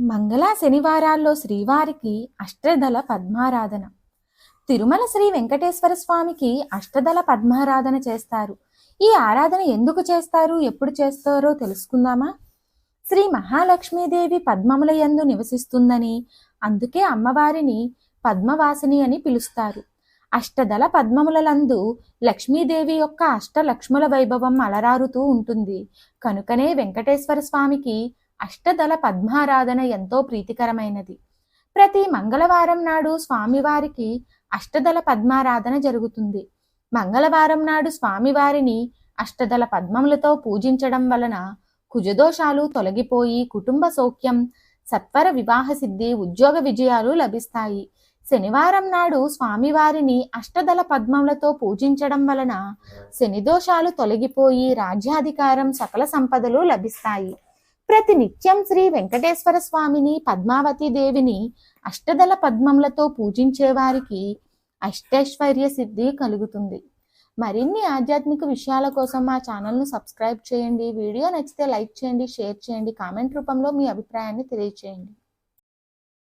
మంగళ శనివారాల్లో శ్రీవారికి అష్టదళ పద్మారాధన. తిరుమల శ్రీ వెంకటేశ్వర స్వామికి అష్టదళ పద్మారాధన చేస్తారు. ఈ ఆరాధన ఎందుకు చేస్తారు? ఎప్పుడు చేస్తారో తెలుసుకుందామా? శ్రీ మహాలక్ష్మీదేవి పద్మముల యందు నివసిస్తుందని అందుకే అమ్మవారిని పద్మవాసిని అని పిలుస్తారు. అష్టదళ పద్మములందు లక్ష్మీదేవి యొక్క అష్టలక్ష్ముల వైభవం అలరారుతూ ఉంటుంది. కనుకనే వెంకటేశ్వర స్వామికి అష్టదళ పద్మారాధన ఎంతో ప్రీతికరమైనది. ప్రతి మంగళవారం నాడు స్వామివారికి అష్టదళ పద్మారాధన జరుగుతుంది. మంగళవారం నాడు స్వామివారిని అష్టదళ పద్మములతో పూజించడం వలన కుజదోషాలు తొలగిపోయి కుటుంబ సౌఖ్యం సత్వర వివాహ సిద్ధి ఉద్యోగ విజయాలు లభిస్తాయి. శనివారం నాడు స్వామివారిని అష్టదళ పద్మములతో పూజించడం వలన శనిదోషాలు తొలగిపోయి రాజ్యాధికారం సకల సంపదలు లభిస్తాయి. ప్రతినిత్యం శ్రీ వెంకటేశ్వర స్వామిని పద్మావతి దేవిని అష్టదళ పద్మములతో పూజించే వారికి అష్టైశ్వర్య సిద్ధి కలుగుతుంది. మరిన్ని ఆధ్యాత్మిక విషయాల కోసం మా ఛానల్ను సబ్స్క్రైబ్ చేయండి. వీడియో నచ్చితే లైక్ చేయండి షేర్ చేయండి. కామెంట్ రూపంలో మీ అభిప్రాయాన్ని తెలియచేయండి.